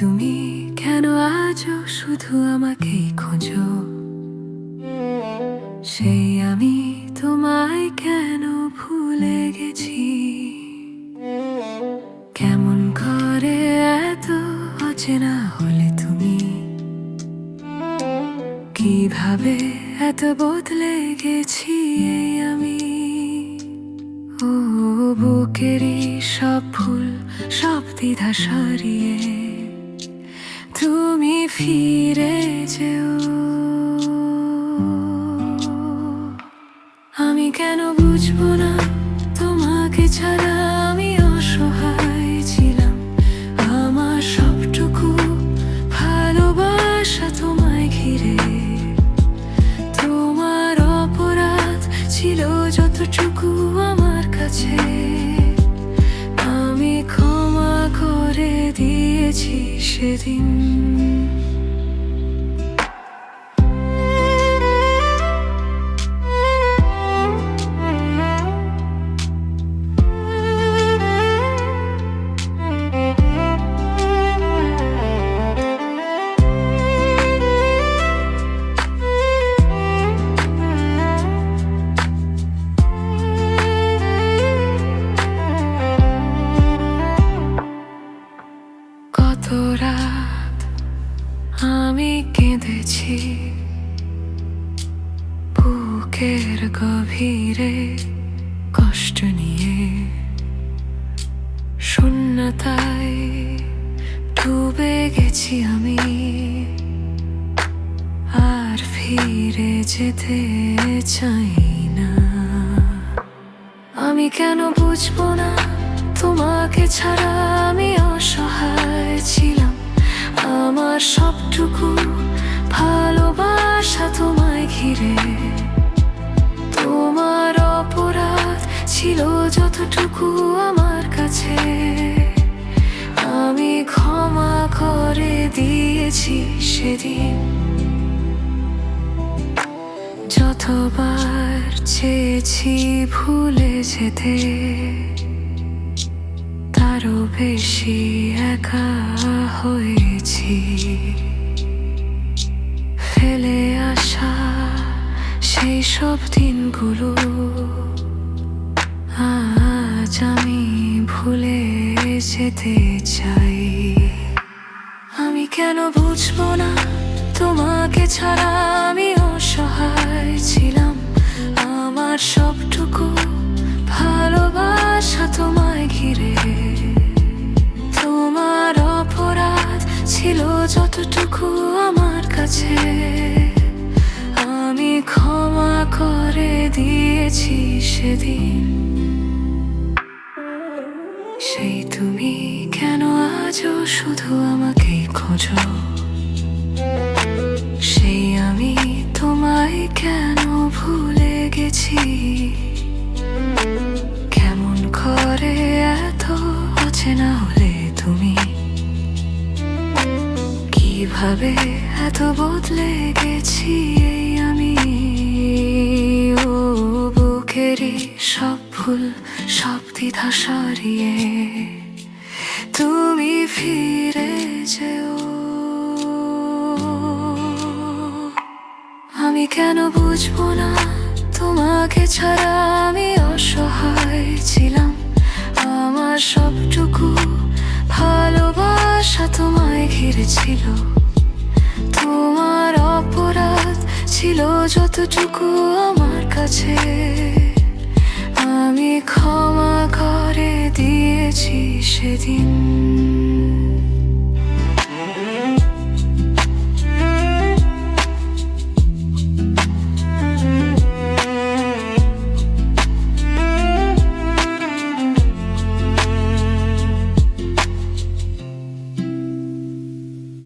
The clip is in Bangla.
তুমি কেন আজও শুধু আমাকেই খোঁজো? সেই আমি তোমায় কেন ভুলে গেছি? কেমন করে এত অচেনা হলে তুমি? কীভাবে এত বদলে গেছি এই আমি? ও, বুকেরই সব ফুল সব দ্বিধা সারিয়ে ফিরে যেও আমি কেন বুঝব না? দিয়েছি সেদিন কত কেঁদেছি। বুকের গভীরে কষ্ট নিয়ে। শূন্যতায় ডুবে গেছি আমি। আর ফিরে যেতে চাই না। আমি কেন বুঝব না? তোমাকে ছাড়া আমি অসহায় ছিলাম। আমার সবটুকু ভালোবাসা তোমায় ঘিরে। তোমার অপরাধ ছিল যতটুকু আমার কাছে। আমি ক্ষমা করে দিয়েছি সেদিন। যতবার চেয়েছি ভুলে যেতে, তারও বেশি একা হয়েছি। ফেলে আসা সেই সব দিনগুলো। আজ আমি ভুলে যেতে চাই। আমি কেন বুঝব না? তোমাকে ছাড়া আমি অসহায় ছিলাম। আমার সবটুকু ভালোবাসা তোমায় ঘিরে। তোমার অপরাধ ছিল যতটুকু কাছে আমি ক্ষমা করে দিয়েছি সেদিন। সেই তুমি কেন আজও শুধু আমাকেই খোঁজো? সেই আমি তোমায় কেন ভুলে গেছি? কেমন করে এত অচেনা হলে কীভাবে এত বদলে গেছি আমি। ও বুকেরই সব ফুল সব দ্বিধা সারিয়ে তুমি ফিরে যেও। আমি কেন বুঝব না তোমাকে ছাড়া আমি অসহায় ছিলাম। আমার সবটুকু ভালোবাসা তোমায় ঘিরেছিল ছিল যতটুকু আমার কাছে আমি ক্ষমা করে দিয়েছি সেদিন।